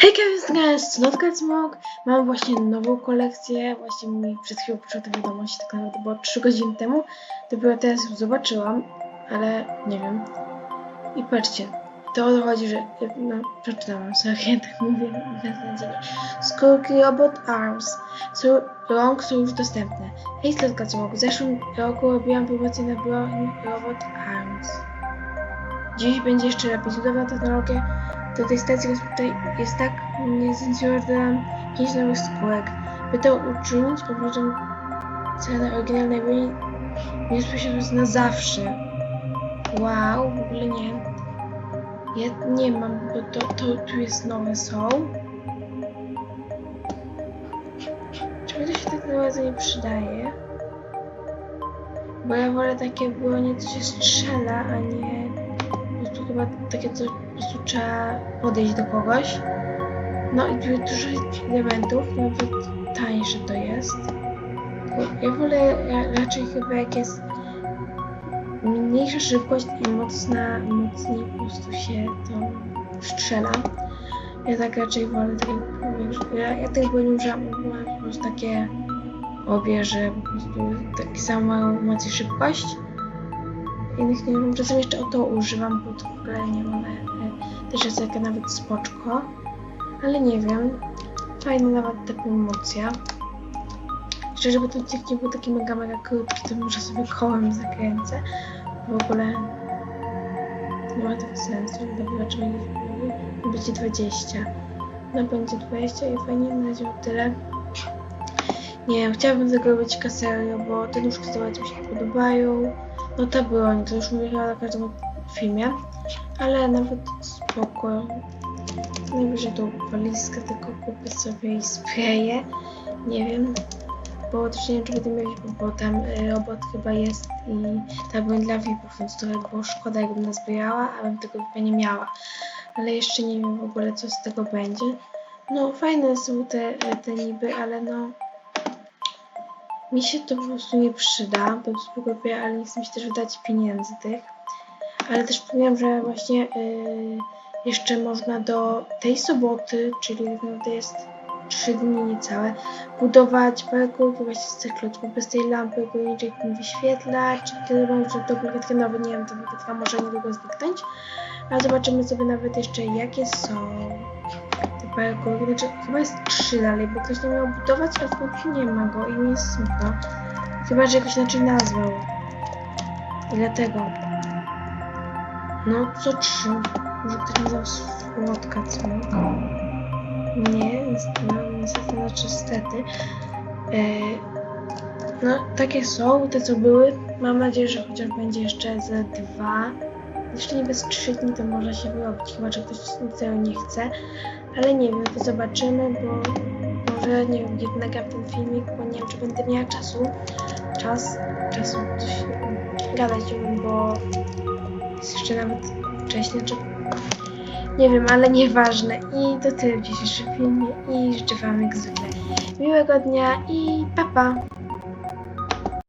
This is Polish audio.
Hejka, jest Slotka Smog. Mam właśnie nową kolekcję. Właśnie mi przed chwilą przyszła ta wiadomość, tak naprawdę było 3 godziny temu. Dopiero teraz zobaczyłam, ale nie wiem. I patrzcie, to o to chodzi, że no, przeczytałam sobie, tak mówię beznadziejnie. Skórki Robot Arms są rąk są już dostępne. Hej, Slotka Smog. W zeszłym roku robiłam promocję na broń Robot Arms. Dziś będzie jeszcze lepiej. Cudowna technologia do tej stacji gospodarczej jest tak dodam 5 nowych skórek. By to uczynić, obliczam cenę oryginalnej broni bezpośrednio na zawsze. Wow, w ogóle nie. Ja nie mam, bo to, to tu jest nowe są. Czy mi to się tak naprawdę nie przydaje? Bo ja wolę takie bronie, co się strzela, a nie chyba takie, co po prostu trzeba podejść do kogoś. No i dużo elementów, nawet tańsze to jest. Ja wolę ra- raczej chyba jak jest mniejsza szybkość i mocna, mocniej po prostu się to strzela. Ja tak raczej wolę takie, ja, ja tych broni używam, po prostu takie obie, że po prostu takie samą moc i szybkość. Innych nie wiem, czasem jeszcze o to używam, bo to w ogóle nie mam, też jest taka nawet spoczko, ale nie wiem, fajna nawet ta promocja. Jeszcze żeby ten odcinek nie był taki mega, mega krótki, to może sobie kołem zakręcę. W ogóle nie ma tego sensu, zobaczymy, ile będzie 20. No będzie 20 i fajnie na razie tyle. Nie wiem, chciałabym tego robić kaserio, bo te nóżki zobaczyć mi się podobają. No ta broń, to już chyba na każdym filmie, ale nawet spoko. Najwyżej tą walizkę tylko kupię sobie i spraye. Nie wiem, bo też nie wiem, czy będę miał, bo tam y, robot chyba jest i ta broń dla VIP-ów, więc trochę było szkoda, jakbym nazbierała, a bym tego chyba nie miała. Ale jeszcze nie wiem w ogóle, co z tego będzie. No, fajne są te, te niby, ale no... Mi się to po prostu nie przyda, bo współkupię, ale nie chcę mi się też wydać pieniędzy tych. Ale też wspomniałam, że właśnie yy, jeszcze można do tej soboty, czyli naprawdę jest 3 dni niecałe, budować parkour właśnie z tych klocków bez tej lampy górniczej wyświetlacz, tyle mam, że to bulgatka nowe, nie wiem, to bulgatka może niedługo zniknąć, ale zobaczymy sobie nawet jeszcze jakie są parkour, znaczy chyba jest 3 dalej, bo ktoś nie miał budować, a w końcu nie ma go i mi jest smutno, chyba, że jakoś inaczej nazwał i dlatego no co 3 może ktoś nazwał słodka co nie, no, niestety, znaczy stety. E, no, takie są, te co były. Mam nadzieję, że chociaż będzie jeszcze ze dwa. Jeszcze nie bez trzy dni to może się wyrobić, chyba że ktoś tego nie chce. Ale nie wiem, to zobaczymy, bo może, nie wiem, gdzie nagram ten filmik, bo nie wiem, czy będę miała czasu. Czas, czasu, coś gadać, bo jest jeszcze nawet wcześniej, czy nie wiem, ale nieważne. I to tyle w dzisiejszym filmie i życzę Wam jak zwykle miłego dnia i pa pa!